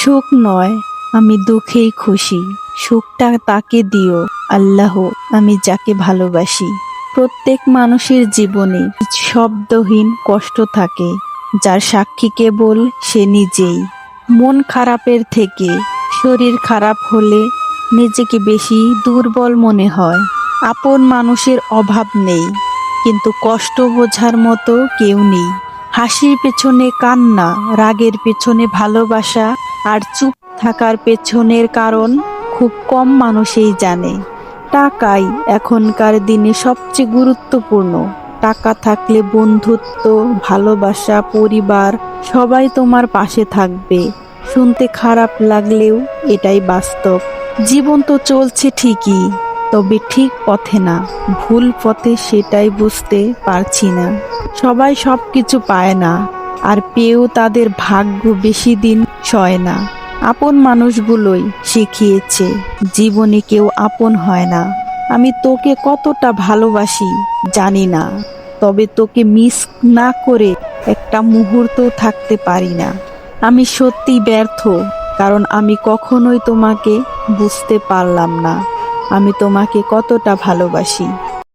সুখ নয়, আমি দুঃখেই খুশি। সুখটা তাকে দিও, আল্লাহ, আমি যাকে ভালোবাসি। প্রত্যেক মানুষের জীবনে শব্দহীন কষ্ট থাকে, যার সাক্ষী কেবল সে নিজেই। মন খারাপের থেকে শরীর খারাপ হলে নিজেকে বেশি দুর্বল মনে হয়। আপন মানুষের অভাব নেই, কিন্তু কষ্ট বোঝার মতো কেউ নেই। হাসির পেছনে কান্না, রাগের পেছনে ভালোবাসা আর চুপ থাকার পেছনের কারণ খুব কম মানুষই জানে। টাকাই এখনকার দিনে সবচেয়ে গুরুত্বপূর্ণ। টাকা থাকলে বন্ধুত্ব, ভালোবাসা, পরিবার সবাই তোমার পাশে থাকবে। শুনতে খারাপ লাগলেও এটাই বাস্তব। জীবন তো চলছে ঠিকই, তবে ঠিক পথে না। ভুল পথে সেটাই বুঝতে পারছি না। সবাই সব কিছু পায় না। আর পেয়েও তাদের ভাগ্য বেশি দিন সয় না। আপন মানুষগুলোই শিখিয়েছে, জীবনে কেউ আপন হয় না। আমি তোকে কতটা ভালোবাসি জানি না, তবে তোকে মিস না করে একটা মুহূর্ত থাকতে পারি না। আমি সত্যি ব্যর্থ, কারণ আমি কখনোই তোমাকে বুঝতে পারলাম না। আমি তোমাকে কতটা ভালোবাসি।